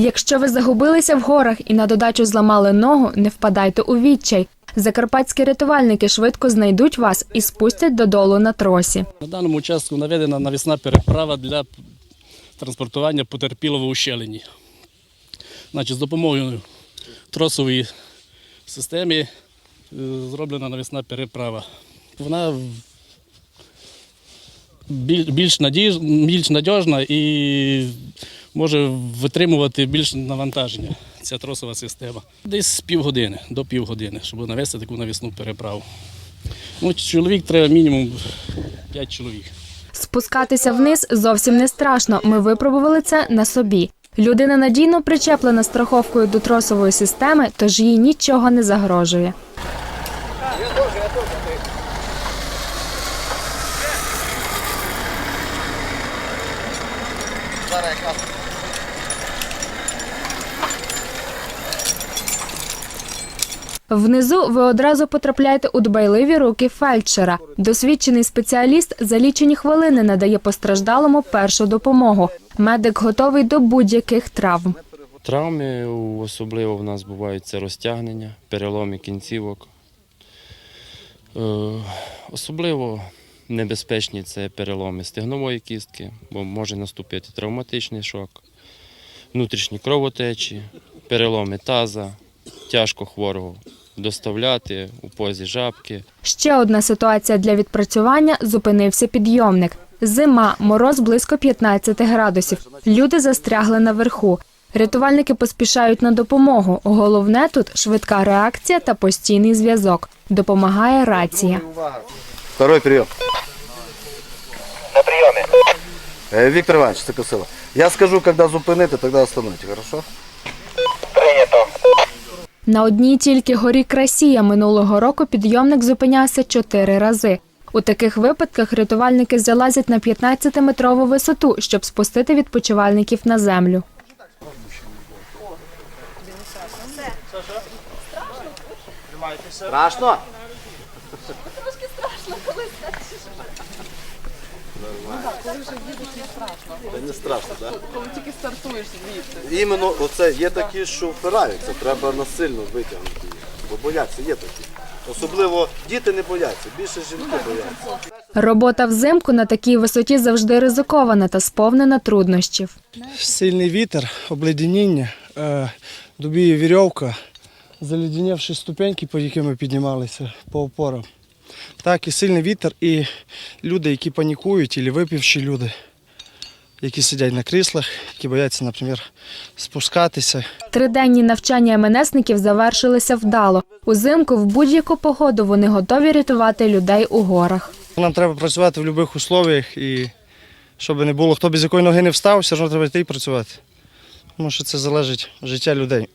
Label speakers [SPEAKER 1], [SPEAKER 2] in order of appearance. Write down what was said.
[SPEAKER 1] Якщо ви загубилися в горах і на додачу зламали ногу, не впадайте у відчай. Закарпатські рятувальники швидко знайдуть вас і спустять додолу на тросі.
[SPEAKER 2] На даному участку наведена навісна переправа для транспортування потерпілого в ущелині. Значить, з допомогою тросової системи е, зроблена навісна переправа. Вона більш, надіж, більш надіжна і може витримувати більше навантаження. Ця тросова система. Десь з півгодини до півгодини, щоб навести таку навісну переправу. Ну, чоловік треба мінімум 5 чоловік.
[SPEAKER 1] Спускатися вниз зовсім не страшно. Ми випробували це на собі. Людина надійно причеплена страховкою до тросової системи, тож їй нічого не загрожує. Внизу ви одразу потрапляєте у дбайливі руки фельдшера. Досвідчений спеціаліст за лічені хвилини надає постраждалому першу допомогу. Медик готовий до будь-яких травм.
[SPEAKER 3] Травми особливо в нас бувають це розтягнення, переломи кінцівок. Е, особливо небезпечні це переломи стегнової кістки, бо може наступити травматичний шок, внутрішні кровотечі, переломи таза, тяжко хворого доставляти у позі жабки.
[SPEAKER 1] Ще одна ситуація для відпрацювання зупинився підйомник. Зима, мороз близько 15 градусів. Люди застрягли наверху. Рятувальники поспішають на допомогу. Головне тут швидка реакція та постійний зв'язок. Допомагає рація.
[SPEAKER 4] Второй прием.
[SPEAKER 5] На прийомі.
[SPEAKER 4] Э, Виктор Иванович, це Косила. Я скажу, когда зупинити, тогда остановите, хорошо?
[SPEAKER 1] На одній тільки горі Красія минулого року підйомник зупинявся чотири рази. У таких випадках рятувальники залазять на 15-метрову висоту, щоб спустити відпочивальників на землю.
[SPEAKER 4] Страшно? Це не страшно, так? Коли тільки стартуєш звідти. Іменно оце є такі, що впираються, треба насильно витягнути їх. Бо бояться, є такі. Особливо діти не бояться, більше жінки бояться.
[SPEAKER 1] Робота взимку на такій висоті завжди ризикована та сповнена труднощів.
[SPEAKER 6] Сильний вітер, обледеніння, е, дубіє вірьовка, заледенівші ступеньки, по яким ми піднімалися по опорам. Так, і сильний вітер, і люди, які панікують, і випивші люди, які сидять на кріслах, які бояться, наприклад, спускатися.
[SPEAKER 1] Триденні навчання МНСників завершилися вдало. Узимку в будь-яку погоду вони готові рятувати людей у горах.
[SPEAKER 6] Нам треба працювати в будь-яких условиях, і щоб не було, хто без якої ноги не встав, все одно треба йти і працювати. Тому що це залежить від життя людей.